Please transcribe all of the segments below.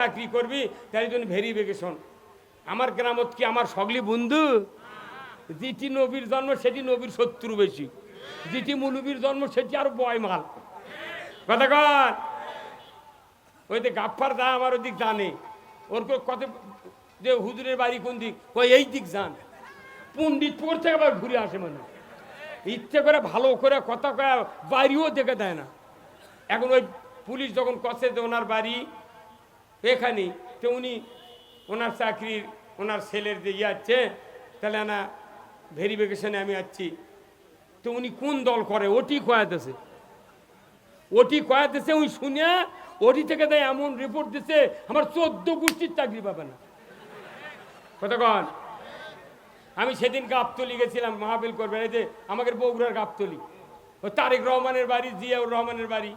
চাকরি করবি, তার জন্য ভেরিফিকেশন আমার গ্রামত কি আমার সগলি বন্ধু? যেটি নবীর জন্ম, সেটি নবীর শত্রু বেশি। যেটি মুলুবীর জন্ম, সেটি আর বয় মাল কথা কন? ওই যে গাফার দা আমার ওদিক জানে। ওর কো- কত যে হুজুরের বাড়ি কোন দিক? ওই এই দিক যান পণ্ডিত পড়ছে আবার ঘুরে আসে মানে ইচ্ছে করে ভালো করে কথা কয়া বাড়িও দেখে দেয় না। এখন ওই পুলিশ যখন কষে যে ওনার বাড়ি এখানে। তো উনি ওনার চাকরির, ওনার ছেলের যে ইয়ে আছে, তাহলে না ভেরিফিকেশনে আমি আছি। তো উনি কোন দল করে? ওটি কয়াতেছে ওটি কয়াতেছে উনি শুনে ওটি থেকে দেয় এমন রিপোর্ট দিছে, আমার চোদ্দ গোষ্ঠীর চাকরি পাবে না। কতক্ষণ আমি সেদিন গাবতলি গেছিলাম মাহবিল করবেন এই যে আমাদের বগুড়ার গাবতলি। ও তারেক রহমানের বাড়ি, জিয়াউর রহমানের বাড়ি।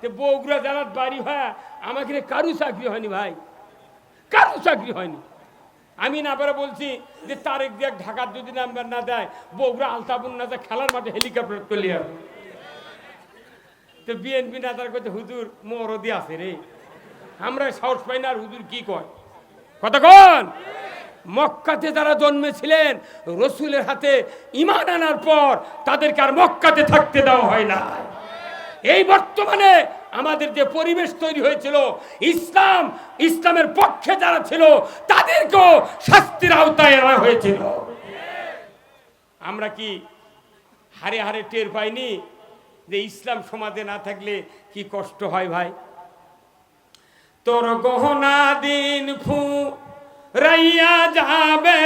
তো বগুড়া জেলার বাড়ি হয়, আমাকে কারু চাকরি হয়নি ভাই? কারু চাকরি হয়নি? আমি না পারে বলছি যে তারেক দিয়ে ঢাকার যদি নাম্বার না দেয় বগুড়া আলতাপুর না যায় খেলার মাঠে হেলিকপ্টার চলে যাবে তো বিএনপি নেতার কাছে হুজুর, মরদি আছে রে। আমরা সাহস পাই না আর হুজুর কি কয়? কতক্ষণ মক্কাতে যারা জন্মেছিলেন, রসুলের হাতে ইমান আনার পর তাদেরকে আর মক্কাতে থাকতে দেওয়া হয় না। এই বর্তমানে আমাদের যে পরিবেশ তৈরি হয়েছিল, ইসলাম, ইসলামের পক্ষে যারা ছিল, তাদেরকেও শাস্তির আওতায় আনা হয়েছিল। আমরা কি হারে হারে টের পাইনি যে ইসলাম সমাজে না থাকলে কি কষ্ট হয় ভাই? তোর গহনা দিন ফু, রাইয়া যাবে,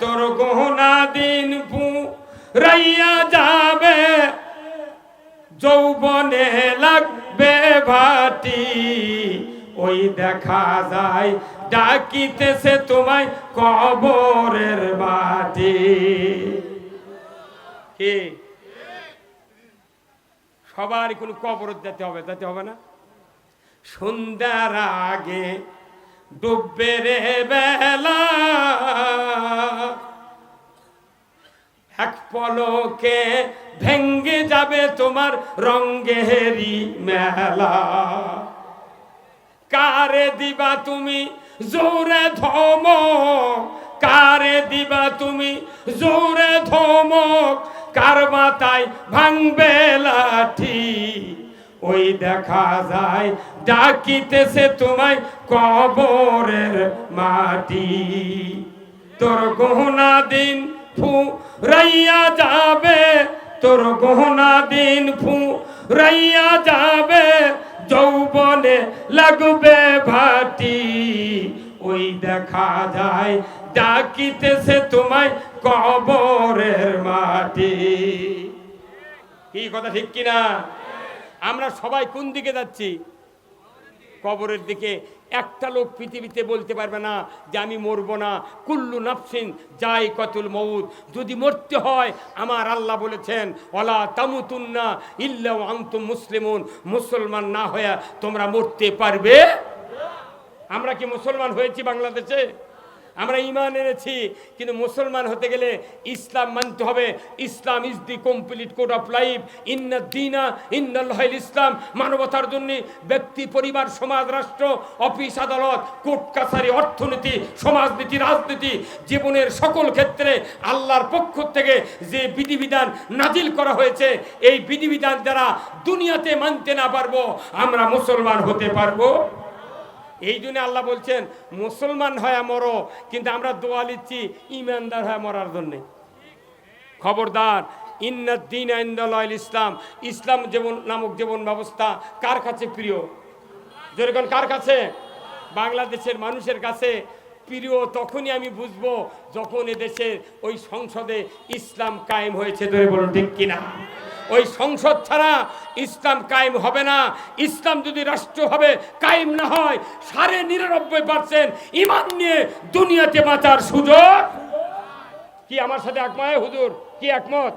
তোর গহনা দিন ফু, রাইয়া যাবে যৌবনে লাগবে ভাটি। ওই দেখা যায়, ডাকিতেছে তোমায় কবরের বাটি। কে? সবার কোনো কবর যেতে হবে যেতে হবে না? সন্ধ্যার আগে ডুববে রে বেলা। এক পলকে ভেঙ্গে যাবে তোমার রঙ্গেরি মেলা। কারে দিবা তুমি জোরে ধমক? কারে দিবা তুমি জোরে ধমক? কার মাথায় ভাঙবে লাঠি? ওই দেখা যায় ডাকিতেছে তোমায় কবরের মাটি। তোর গহনা দিন ফু রাইয়া যাবে তোর গহনা দিন ফু রাইয়া যাবে, যৌবনে লাগবে ভাটি। ওই দেখা যায়, ডাকিতেছে তোমায় কবরের মাটি। কি কথা ঠিক কিনা? আমরা সবাই কোন দিকে যাচ্ছি? কবরের দিকে একটা লোক পৃথিবীতে বলতে পারবে না যে আমি মরব না। কুল্লু নাফসিন যাই কতুল মৌত যদি মরতে হয়, আমার আল্লাহ বলেছেন অলা তামুতুন্না ইল্লা আন্তুম মুসলিমুন। মুসলমান না হয়ে তোমরা মরতে পারবে? আমরা কি মুসলমান হয়েছি বাংলাদেশে? আমরা ইমান এনেছি, কিন্তু মুসলমান হতে গেলে ইসলাম মানতে হবে। Islam is the complete code of life ইন্না দিনা ইন্নাল্লাহিল ইসলাম। মানবতার জন্য ব্যক্তি, পরিবার, সমাজ, রাষ্ট্র, অফিস, আদালত, কোর্ট, কাছারি, অর্থনীতি, সমাজনীতি, রাজনীতি, জীবনের সকল ক্ষেত্রে আল্লাহর পক্ষ থেকে যে বিধিবিধান নাজিল করা হয়েছে, এই বিধিবিধান দ্বারা দুনিয়াতে মানতে না পারব, আমরা মুসলমান হতে পারব। এই জন্য আল্লাহ বলছেন, মুসলমান হয় মরো, কিন্তু আমরা দোয়া লিচ্ছি ইমানদার হয় মরার জন্যে। খবরদার ইন্নাদ্দিন আইন্দাল ইসলাম। ইসলাম জীবন নামক জীবন ব্যবস্থা, কার কাছে প্রিয়? যেরকম কার কাছে? বাংলাদেশের মানুষের কাছে প্রিয় তখনই আমি বুঝব যখন এদেশের ওই সংসদে ইসলাম কায়েম হয়েছে। ধরে বলুন, ঠিক কিনা? ওই সংসদ ছাড়া ইসলাম কায়েম হবে না। ইসলাম যদি রাষ্ট্র হবে, কায়েম না হয়, সাড়ে নিরানব্বই পার্সেন্ট ইমান নিয়ে দুনিয়াতে বাঁচার সুযোগ। কি আমার সাথে একমত? হুজুর, কি একমত?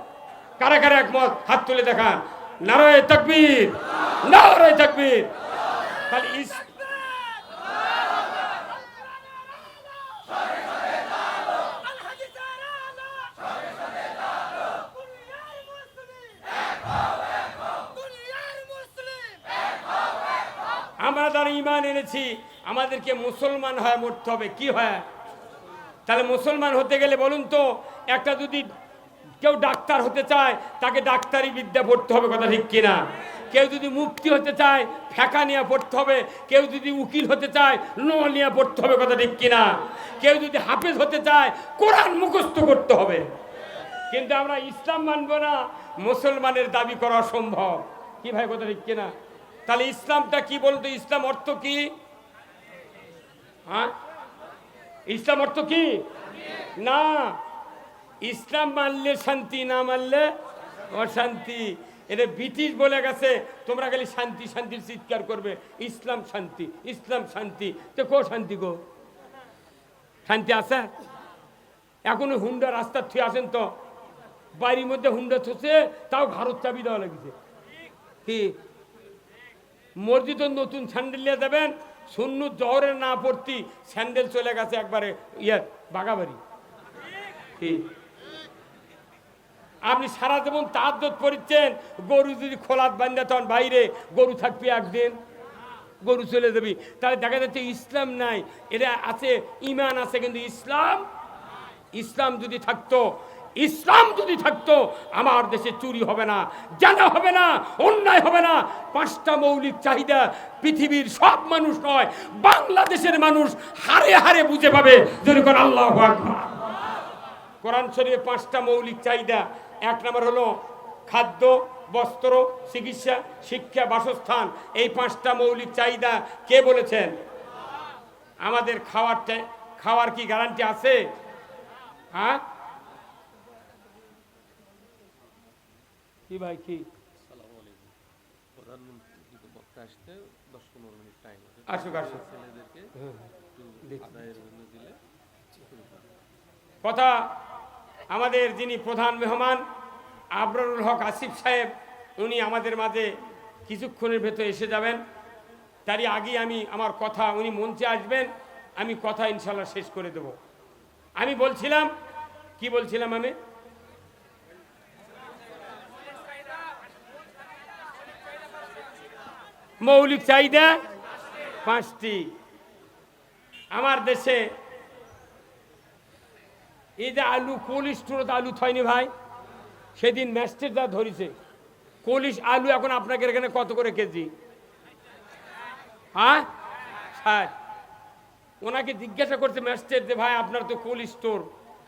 কারা কারা একমত? হাত তুলে দেখান। নারায় তকবীর। নারায় তকবীর। খালি আমরা যারা ইমান এনেছি, আমাদেরকে মুসলমান হয় মরতে হবে। কি হয়? তাহলে মুসলমান হতে গেলে বলুন তো, একটা যদি কেউ ডাক্তার হতে চায়, তাকে ডাক্তারি বিদ্যা পড়তে হবে কথা ঠিক কিনা? কেউ যদি মুক্তি হতে চায়, ফেঁকা নিয়ে পড়তে হবে। কেউ যদি উকিল হতে চায় ল নিয়ে পড়তে হবে কথা ঠিক কিনা? কেউ যদি হাফেজ হতে চায়, কোরআন মুখস্থ করতে হবে। কিন্তু আমরা ইসলাম মানব না, মুসলমানের দাবি করা অসম্ভব। কি ভাই, কথা ঠিক কিনা? তাহলে ইসলামটা কি বলতো? ইসলাম অর্থ কি? হ্যাঁ? ইসলাম অর্থ কি? না। ইসলাম মানলে শান্তি, না মানলে অশান্তি। এটা ব্রিটিশ বলে গেছে, তোমরা খালি শান্তি, শান্তির চিৎকার করবে। ইসলাম শান্তি ইসলাম শান্তি। তো কো শান্তি গো? শান্তি আছে? এখনও হুন্ডা রাস্তা থুয়ে আসেন তো? বাড়ির মধ্যে হুন্ডা থুছে তাও ঘাড়ত চাবি দেওয়া লাগছে। কি? মসজিদের নতুন স্যান্ডেল নিয়ে দেবেন শূন্য জহরের না পড়তি স্যান্ডেল চলে গেছে একবারে ইয়ে বাগাবাড়ি। আপনি সারা জীবন তার পড়িচ্ছেন, গরু যদি খোলাত বান্ধে তখন বাইরে গরু থাকবি একদিন, গরু চলে যাবি। তাহলে দেখা যাচ্ছে ইসলাম নাই এটা আছে, ইমান আছে, কিন্তু ইসলাম ইসলাম যদি থাকতো ইসলাম যদি থাকতো, আমার দেশে চুরি হবে না, জানা হবে না, অন্যায় হবে না। পাঁচটা মৌলিক চাহিদা পৃথিবীর সব মানুষ নয়, বাংলাদেশের মানুষ হারে হারে বুঝে পাবে যদি কোন আল্লাহ কোরআন শরীফে পাঁচটা মৌলিক চাহিদা, এক নম্বর হলো খাদ্য, বস্ত্র, চিকিৎসা, শিক্ষা, বাসস্থান। এই পাঁচটা মৌলিক চাহিদা কে বলেছেন? আমাদের খাওয়ার টে- খাওয়ার কি গ্যারান্টি আছে? হ্যাঁ? কি ভাই কি? আসুক আসুক। জন্য দিলে কথা আমাদের যিনি প্রধান মেহমান আবরারুল হক আসিফ সাহেব উনি আমাদের মাঝে কিছুক্ষণের ভেতর এসে যাবেন। তারই আগেই আমি আমার কথা উনি মঞ্চে আসবেন। আমি কথা ইনশাল্লাহ শেষ করে দেব। আমি বলছিলাম কি বলছিলাম আমি? মৌলিক চাহিদা পাঁচটি। আমার দেশে এই যে আলু কোল্ড স্টোরত আলু থয়নি ভাই। সেদিন ম্যাস্টের যা ধরিছে। কোলিশ, আলু এখন আপনাকে এখানে কত করে কেজি? হ্যাঁ? ষাট। ওনাকে জিজ্ঞাসা করছে ম্যাস্টের যে, ভাই, আপনার তো কোল্ড স্টোর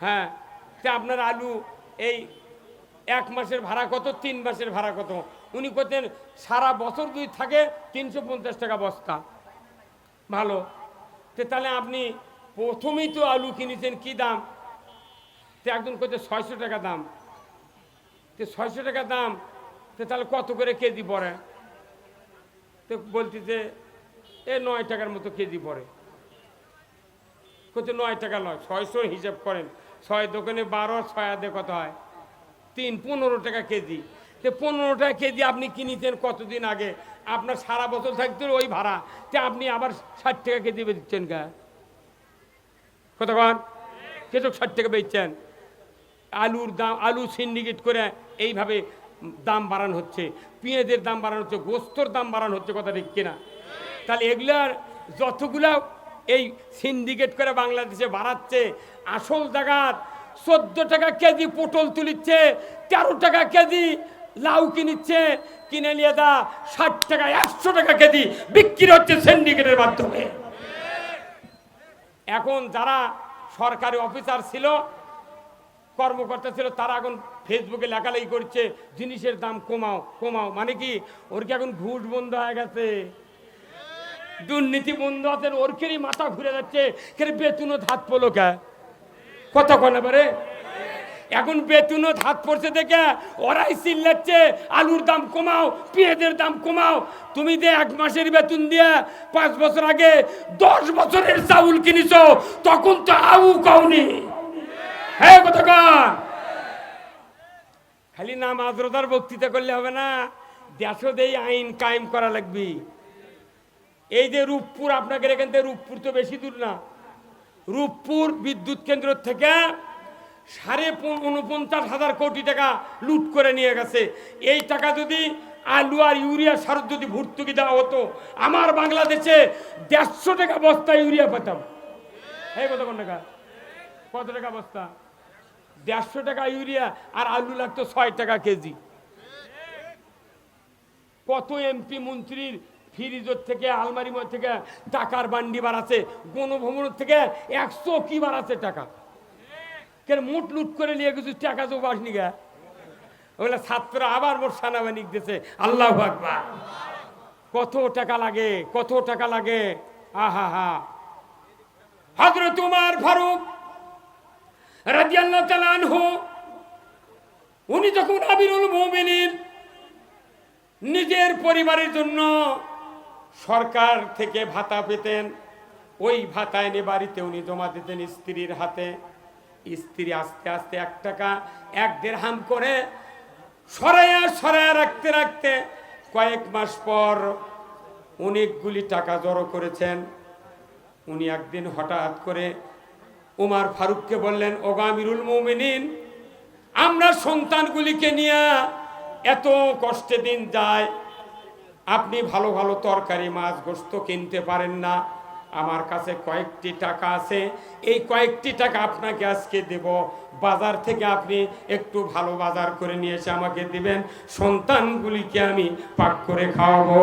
হ্যাঁ। আপনার আলু এই এক মাসের ভাড়া কত, তিন মাসের ভাড়া কত? উনি করতেন, সারা বছর যদি থাকে, তিনশো পঞ্চাশ টাকা বস্তা। ভালো। তো তাহলে আপনি প্রথমেই তো আলু কিনেছেন, কি দাম? তো একজন করছে ছয়শো টাকা দাম। তো ছয়শো টাকা দাম, তো তাহলে কত করে কেজি পড়ে? তো বলছি যে এ নয় টাকার মতো কেজি পড়ে। কত নয় টাকা নয় ছয়শো হিসাব করেন। ছয় দোকানে বারো, ছয় আদে কত হয়? তিন, পনেরো টাকা কেজি। তো পনেরো টাকা কেজি আপনি কিনেছেন কতদিন আগে? আপনার সারা বছর থাকতে ওই ভাড়া। তো আপনি আবার ষাট টাকা কেজি দিচ্ছেন গা। কতক্ষণ কেচক ষাট টাকা বেচছেন। আলুর দাম, আলু সিন্ডিকেট করে এইভাবে দাম বাড়ানো হচ্ছে। পেঁয়াজের দাম বাড়ানো হচ্ছে, গোস্তর দাম বাড়ানো হচ্ছে কথা ঠিক কিনা? তাহলে এগুলার যতগুলা এই সিন্ডিকেট করে বাংলাদেশে বাড়াচ্ছে, আসল জায়গার চোদ্দ টাকা কেজি পটল তুলিচ্ছে, তেরো টাকা কেজি লাউ কিনিচ্ছে, কিনে নিয়ে দা ষাট টাকা, একশো টাকা কেজি বিক্রি হচ্ছে সিন্ডিকেটের মাধ্যমে। এখন যারা সরকারি অফিসার ছিল, কর্মকর্তা ছিল, তারা এখন ফেসবুকে লেখালেখি করছে, জিনিসের দাম কমাও কমাও। মানে কি? ওর কি এখন ঘুষ বন্ধ হয়ে গেছে? দুর্নীতি বন্ধ আছে, ওর কেরই মাথা ঘুরে যাচ্ছে কেরে বেতনও ধাত পড়ল কে কত কোন এবারে এখন বেতনও ধাত পড়ছে দেখে, ওরাই চিল্লাচ্ছে আলুর দাম কমাও, পেঁয়াজের দাম কমাও। তুমি যে এক মাসের বেতন দিয়ে পাঁচ বছর আগে দশ বছরের চাউল কিনিছ, তখন তো আউ কাউনি হ্যাঁ কতক্ষণ খালি নাম আদ্রতার বক্তৃতা করলে হবে না, দেশও দেই আইন কায়েম করা লাগবে। এই যে রূপপুর, আপনাকে এখান থেকে রূপপুর তো বেশি দূর না। রূপপুর বিদ্যুৎ কেন্দ্র থেকে সাড়ে উনপঞ্চাশ হাজার কোটি টাকা লুট করে নিয়ে গেছে। এই টাকা যদি আলু আর ইউরিয়া সার যদি ভর্তুকি দেওয়া হতো, আমার বাংলাদেশে দেড়শো টাকা বস্তা ইউরিয়া পেতাম। এই কত কোন টাকা? কত টাকা বস্তা? দেড়শো টাকা ইউরিয়া আর আলু লাগতো ছয় টাকা কেজি। কত এমপি মন্ত্রীর ফ্রিজের থেকে আলমারি থেকে টাকার বান্ডি বাড়াচ্ছে গণভবনের থেকে একশো কি বাড়াচ্ছে টাকা? কেন মুট লুট করে নিয়ে কিছু টাকা তো বাসনি গা? ওগুলো ছাত্র আবার মোট সেনাবাহিনী দিতেছে আল্লাহ আকবার। কত টাকা লাগে, কত টাকা লাগে? আহা, হা। হজরত উমার ফারুক রাজিয়াল্লাহ তালানহু উনি যখন আবিরুল মুমিনিন নিজের পরিবারের জন্য সরকার থেকে ভাতা পেতেন। ওই ভাতা এনে বাড়িতে উনি জমা দিতেন স্ত্রীর হাতে। স্ত্রী আস্তে আস্তে এক টাকা, এক দেড় হাম করে সরাইয়া সরাইয়া রাখতে রাখতে কয়েক মাস পর অনেকগুলি টাকা জড়ো করেছেন। উনি একদিন হঠাৎ করে উমার ফারুককে বললেন ওগামিরুল মৌমিনিন, আমরা সন্তানগুলিকে নিয়ে এত কষ্টে দিন যায় আপনি ভালো ভালো তরকারি মাছ, গোস্ত কিনতে পারেন না। আমার কাছে কয়েকটি টাকা আছে। এই কয়েকটি টাকা আপনাকে আজকে দেব। বাজার থেকে আপনি একটু ভালো বাজার করে নিয়ে এসে আমাকে দিবেন। সন্তানগুলিকে আমি পাক করে খাওয়াবো।